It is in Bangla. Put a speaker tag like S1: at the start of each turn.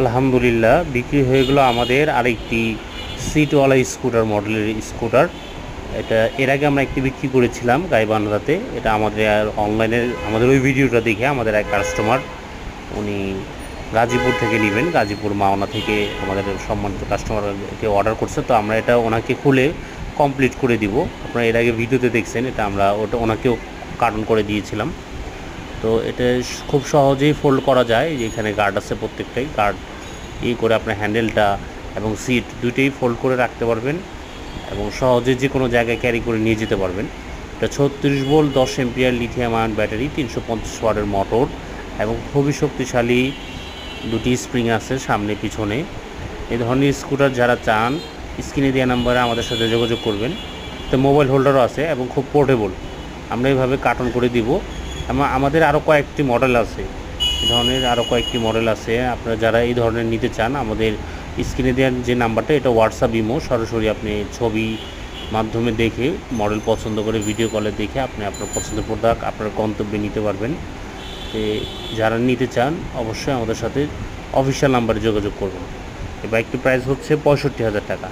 S1: আলহামদুলিল্লাহ, বিক্রি হয়ে গেলো আমাদের আরেকটি সিটওয়ালা স্কুটার মডেলের স্কুটার এটা, এর আগে আমরা একটি বিক্রি করেছিলাম গাইবান্ধাতে। এটা আমাদের অনলাইনে আমাদের ওই ভিডিওটা দেখে আমাদের এক কাস্টমার উনি গাজীপুর থেকে নেবেন। গাজীপুর মাওনা থেকে আমাদের সম্মানিত কাস্টমারকে অর্ডার করছে। তো আমরা এটা ওনাকে খুলে কমপ্লিট করে দিব। আপনারা এর আগে ভিডিওতে দেখছেন, এটা আমরা ওটা ওনাকেও কার্টন করে দিয়েছিলাম। তো এটা খুব সহজেই ফোল্ড করা যায় যে এখানে গার্ড আছে প্রত্যেকটাই। গার্ড ই করে আপনার হ্যান্ডেলটা এবং সিট দুইটাই ফোল্ড করে রাখতে পারবেন এবং সহজে যে কোনো জায়গায় ক্যারি করে নিয়ে যেতে পারবেন। এটা ছত্রিশ ভোল্ট, দশ এমপিয়ার লিথিয়াম আয়ন ব্যাটারি তিনশো পঞ্চাশ ওয়াটের মোটর এবং খুবই শক্তিশালী দুটি স্প্রিং আছে সামনে পিছনে। এই ধরনের স্কুটার যারা চান, স্ক্রিনে দেওয়া নাম্বারে আমাদের সাথে যোগাযোগ করবেন। তো মোবাইল হোল্ডারও আছে এবং খুব পোর্টেবল আমরা এইভাবে কার্টন করে দিব। আমাদের আরও কয়েকটি মডেল আছে। এই ধরনের আরও কয়েকটি মডেল আছে। আপনারা যারা এই ধরনের নিতে চান, আমাদের স্ক্রিনে দেওয়ার যে নাম্বারটা এটা হোয়াটসঅ্যাপ ইমো সরাসরি আপনি ছবি মাধ্যমে দেখে মডেল পছন্দ করে ভিডিও কলে দেখে আপনি আপনার পছন্দের প্রোডাক্ট আপনার গন্তব্যে নিতে পারবেন। যারা নিতে চান, অবশ্যই আমাদের সাথে অফিসিয়াল নাম্বারে যোগাযোগ করবেন এই বাইকটির প্রাইস হচ্ছে পঁয়ষট্টি হাজার টাকা।